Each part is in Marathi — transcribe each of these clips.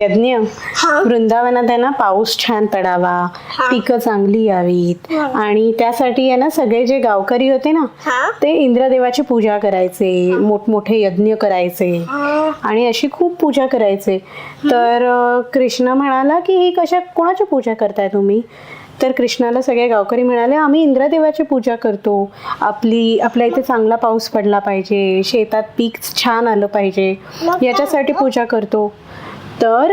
यज्ञ. वृंदावनात आहे ना पाऊस छान पडावा पिकं चांगली यावीत. आणि त्यासाठी आहे ना सगळे जे गावकरी होते ना ते इंद्रदेवाची पूजा करायचे मोठमोठे यज्ञ करायचे. आणि अशी खूप पूजा करायचे. तर कृष्ण म्हणाला की ही कशा कोणाची पूजा करताय तुम्ही? तर कृष्णाला सगळे गावकरी म्हणाले आम्ही इंद्रदेवाची पूजा करतो. आपली आपल्या इथे चांगला पाऊस पडला पाहिजे शेतात पीक छान आलं पाहिजे. याच्यासाठी पूजा करतो. तर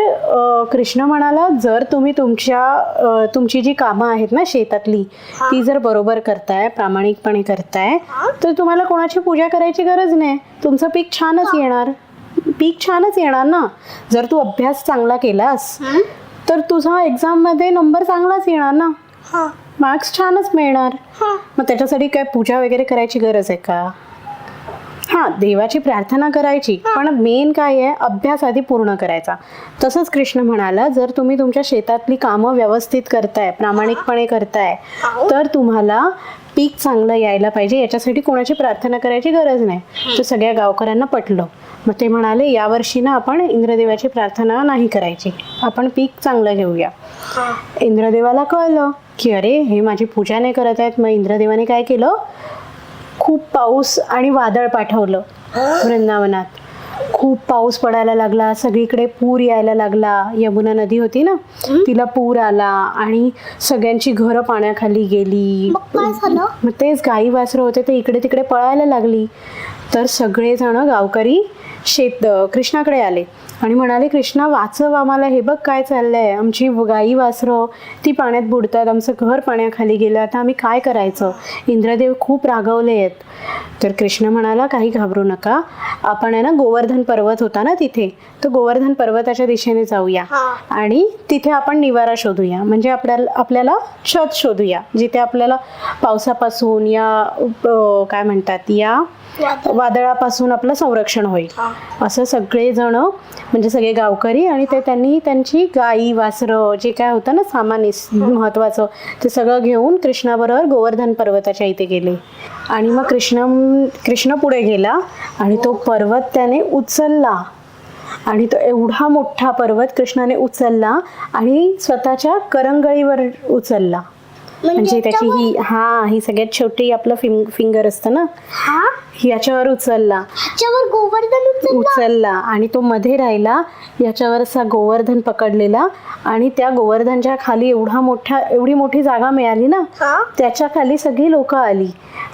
कृष्ण म्हणाला जर तुम्ही तुमच्या तुमची जी कामं आहेत ना शेतातली ती जर बरोबर करताय प्रामाणिकपणे करताय तर तुम्हाला कोणाची पूजा करायची गरज नाही. तुमचं पीक छानच येणार. पीक छानच येणार ना. जर तू अभ्यास चांगला केलास तर तुझा एक्झाममध्ये नंबर चांगलाच येणार ना. मार्क्स छानच मिळणार. मग त्याच्यासाठी काय पूजा वगैरे करायची गरज आहे का? हां देवाची प्रार्थना करायची पण मेन काय आहे अभ्यास आधी पूर्ण करायचा. तसंच कृष्ण म्हणाला जर तुम्ही तुमच्या शेतातली कामं व्यवस्थित करताय प्रामाणिकपणे करताय तर तुम्हाला पीक चांगलं यायला पाहिजे याच्यासाठी कोणाची प्रार्थना करायची गरज नाही. तर सगळ्या गावकऱ्यांना पटलं. मग ते म्हणाले यावर्षी ना आपण इंद्रदेवाची प्रार्थना नाही करायची. आपण पीक चांगलं घेऊया. इंद्रदेवाला कळलं की अरे हे माझी पूजा नाही करत आहेत. मग इंद्रदेवाने काय केलं? खूप पाऊस आणि वादळ पाठवलं वृंदावनात. खूप पाऊस पडायला लागला सगळीकडे पूर यायला लागला. यमुना नदी होती ना तिला पूर आला आणि सगळ्यांची घरं पाण्याखाली गेली. मग तेच गाई वासरं होते ते इकडे तिकडे पळायला लागली. तर सगळेजण गावकरी शेत कृष्णाकडे आले. आणि म्हणाले कृष्णा वाचव आम्हाला. हे बघ काय चाललंय. आमची गाई वासरं ती पाण्यात बुडतात. आमचं घर पाण्याखाली गेलं. आता आम्ही काय करायचं? इंद्रदेव खूप रागवले आहेत. तर कृष्ण म्हणाला काही घाबरू नका. आपण आहे ना गोवर्धन पर्वत होता ना तिथे? तर गोवर्धन पर्वताच्या दिशेने जाऊया. आणि तिथे आपण निवारा शोधूया. म्हणजे आपल्याला आपल्याला छत शोधूया. जिथे आपल्याला पावसापासून या काय म्हणतात या वादळ. वादळापासून आपलं संरक्षण होईल. असं सगळेजण म्हणजे सगळे गावकरी आणि ते त्यांनी त्यांची गाई वासरं जे काय होतं ना सामान महत्वाचं ते सगळं घेऊन कृष्णाबरोबर गोवर्धन पर्वताच्या इथे गेले. आणि मग कृष्ण कृष्ण पुढे गेला आणि तो पर्वत त्याने उचलला. आणि तो एवढा मोठा पर्वत कृष्णाने उचलला आणि स्वतःच्या करंगळीवर उचलला. म्हणजे त्याची ही हा ही सगळ्यात छोटी आपलं फिंग फिंगर असतं ना? हा? याच्यावर उचलला. गोवर्धन उचलला. आणि तो मध्ये राहिला. याच्यावर असा गोवर्धन पकडलेला. आणि त्या गोवर्धनच्या खाली एवढा मोठा एवढी मोठी जागा मिळाली ना हा? त्याच्याखाली सगळी लोक आली.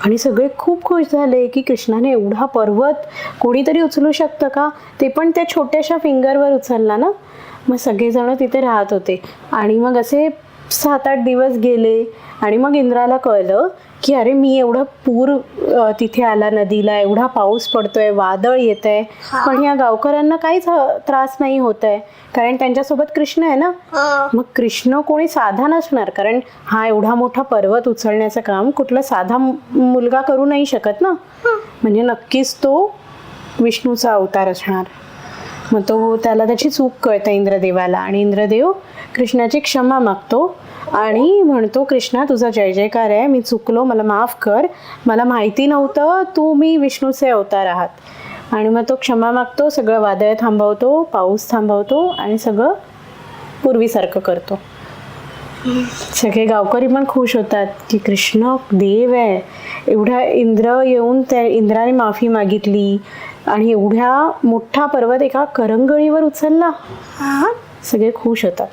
आणि सगळे खूप खुश झाले की कृष्णाने एवढा पर्वत कोणीतरी उचलू शकतं का? ते पण त्या छोट्याशा फिंगरवर उचलला ना. मग सगळेजण तिथे राहत होते. आणि मग असे सात आठ दिवस गेले आणि मग इंद्राला कळलं की अरे मी एवढं पूर तिथे आला नदीला एवढा पाऊस पडतोय वादळ येत आहे पण या गावकऱ्यांना काहीच त्रास नाही होत आहे कारण त्यांच्यासोबत कृष्ण आहे ना? मग कृष्ण कोणी साधा नसणार. कारण हा एवढा मोठा पर्वत उचलण्याचं काम कुठला साधा मुलगा करू नाही शकत ना? म्हणजे नक्कीच तो विष्णूचा अवतार असणार. मग तो त्याला त्याची चूक कळते इंद्रदेवाला. आणि इंद्रदेव कृष्णाची क्षमा मागतो आणि म्हणतो कृष्णा तुझा जय जयकार आहे. मी चुकलो. मला माफ कर. मला माहिती नव्हतं. तू मी विष्णूचे अवतार आहात. आणि मग तो क्षमा मागतो सगळं वादळ थांबवतो पाऊस थांबवतो आणि सगळं पूर्वीसारखं करतो. सगळे गावकरी पण खुश होतात की कृष्ण देव आहे. एवढा इंद्र येऊन त्या इंद्राने माफी मागितली आणि एवढ्या मोठा पर्वत एका करंगळीवर उचलला. हा. सगळे खुश होतात.